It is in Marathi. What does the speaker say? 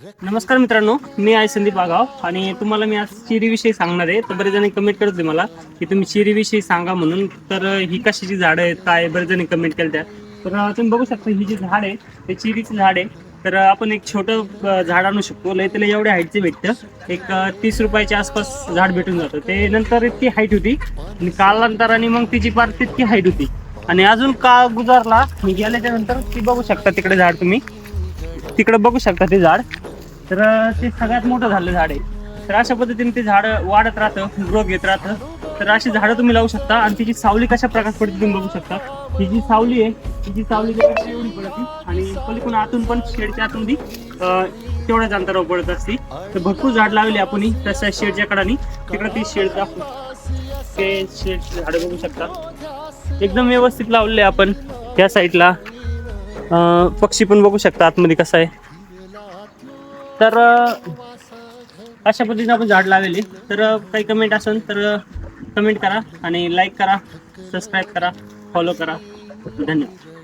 नमस्कार मित्रांनो मी आहे संदीप आगाव आणि तुम्हाला मी आज चिरीविषयी सांगणार आहे. तर बरेच जणी कमेंट करत होते मला की तुम्ही चिरीविषयी सांगा म्हणून. तर ही कशाची झाडं आहेत काय बरेच जणी कमेंट केल्या त्या तर तुम्ही बघू शकता ही जी झाड आहे ते चिरीचं झाड आहे. तर आपण एक छोटं झाड आणू शकतो. लय त्याला एवढ्या हाईटचे भेटतं. एक तीस रुपयाच्या आसपास झाड भेटून जातं. ते नंतर इतकी हाईट होती आणि कालांतराने मग तिची पार तितकी हाईट होती. आणि अजून काळ गुजारला मी गेल्याच्यानंतर ती बघू शकता तिकडे झाड तुम्ही. तिकडे बघू शकता ते झाड. तर ते सगळ्यात मोठं झालं झाड आहे. तर अशा पद्धतीने ते झाड वाढत राहतं ग्रो घेत राहतं. तर अशी झाडं तुम्ही लावू शकता आणि तिची सावली कशा प्रकारे पडते तुम्ही बघू शकता. ही जी सावली आहे ही जी सावली एवढी पडते आणि पलीकडून आतून पण शेडच्या आतून ती तेवढ्याच अंतरावर पडत असते. तर भरपूर झाड लावली आपण तसं शेडच्या कडाने. तिकडे ती शेड ते शेड झाडं बघू शकता. एकदम व्यवस्थित लावलेले आपण त्या साईडला पक्षी पण बघू शकता आतमध्ये कसं आहे. तर अशा पद्धतीने आपण झाड लावले तर काही कमेंट असेल तर कमेंट करा आणि लाईक करा सबस्क्राईब करा फॉलो करा. धन्यवाद.